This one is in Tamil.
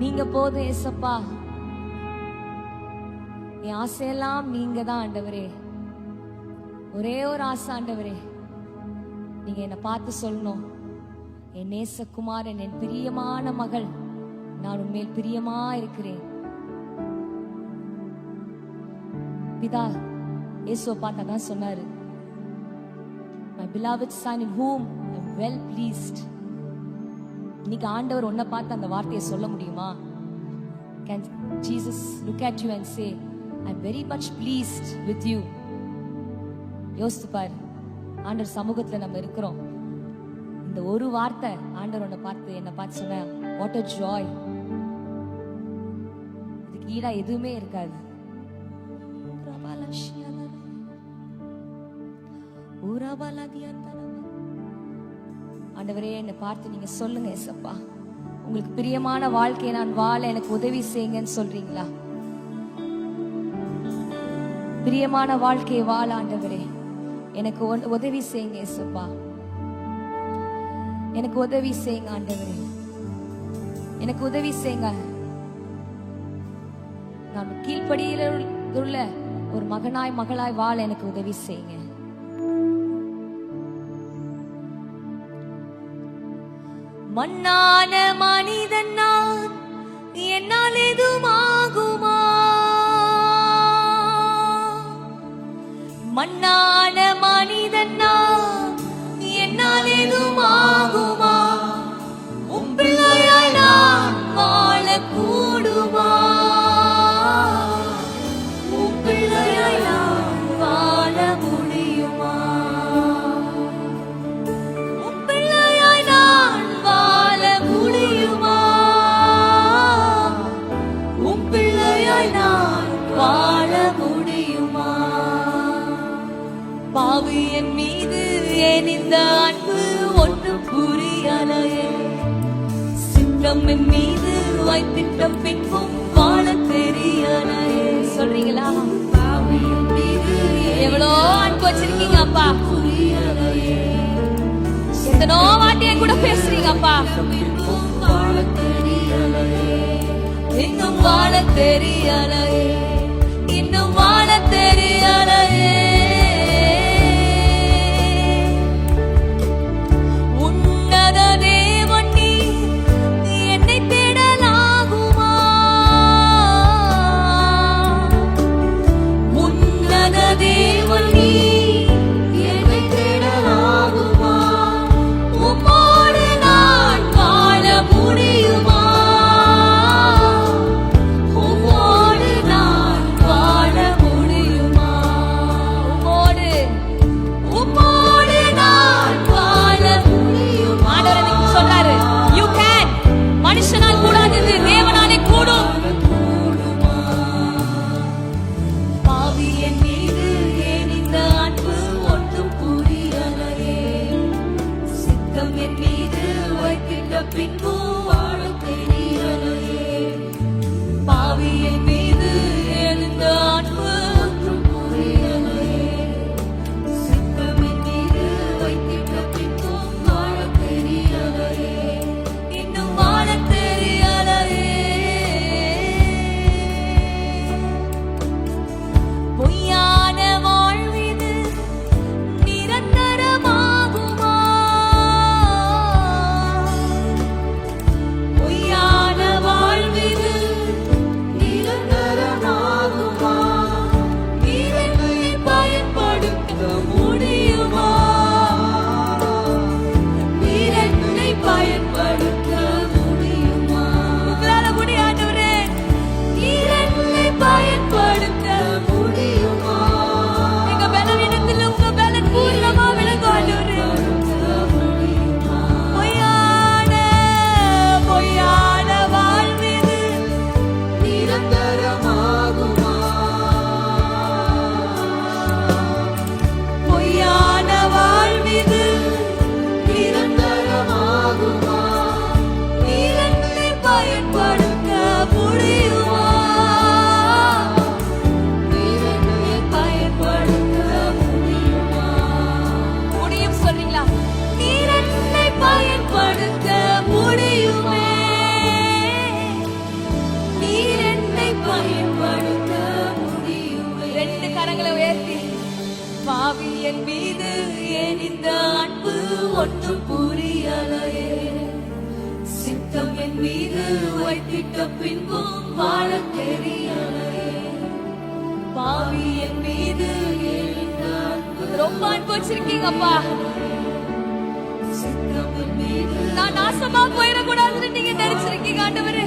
நீங்க போதும் ஏசப்பா. என் ஆசையெல்லாம் நீங்க தான் ஆண்டவரே. ஒரே ஒரு ஆசை ஆண்டவரே. நீங்க என்னை பார்த்து சொல்லணும். என் நேசகுமாரன் என் பிரியமான மகள் நான் உண்மையில் பிரியமா இருக்கிறேன். பிதா இயேசுவை பார்த்தா தான் சொன்னாரு. My beloved son in whom I'm well pleased. இன்னைக்கு ஆண்டவர் உன்னை பார்த்து அந்த வார்த்தையை சொல்ல முடியுமா? Can Jesus look at you and say I'm very much pleased with you. யோசித்து பார். ஆண்டவர் சமூகத்துல நம்ம இருக்கிறோம். இந்த ஒரு வார்த்தை ஆண்டவர் உன்னை பார்த்து என்னை பார்த்து சொன்ன வாட் அ ஜாய் இதுக்கு ஈடா எதுவுமே இருக்காது. ஆண்டவரே என்னை பார்த்து நீங்க சொல்லுங்க எசப்பா உங்களுக்கு பிரியமான வாழ்க்கையை நான் வாழ எனக்கு உதவி செய்யுங்கன்னு சொல்றீங்களா? பிரியமான வாழ்க்கையை வாழ ஆண்டவரே எனக்கு உதவி செய்யுங்க எசப்பா எனக்கு உதவி செய்யுங்க ஆண்டவரே. எனக்கு உதவி செய்யுங்க. நான் கீழ்ப்படியில் உள்ள ஒரு மகனாய் மகளாய் வாழ எனக்கு உதவி செய்யுங்க. மண்ணான மனிதன் நான். என்னால் எதுமாகுமா? மண்ணான மனிதன் நான். என்னால் எதுமாகுமா? உம் பிள்ளையாய் நான். அன்பு என் மீது ஏன் இந்த அன்பு ஒன்று புரியலையே. சித்தம் என் மீது வைத்திட்ட பின்பும் வாழ தெரியலையே. சொல்றீங்களா? எவ்வளோ அன்பு வச்சிருக்கீங்க அப்பா. எத்தனோ வாட்டி கூட பேசுறீங்க அப்பா. இன்னும் வாழ தெரியலையே. இன்னும் வாழ தெரியலையே. 并不 வைத்திட்ட பின்பும் வாழ தெரியலே பாவியின் மீது ரொம்ப அன்பு வச்சிருக்கீங்கப்பா சித்தம் மீது நான் நாசமா போயிடக்கூடாதுன்னு நீங்க நினைச்சிருக்கீங்க ஆண்டவரே.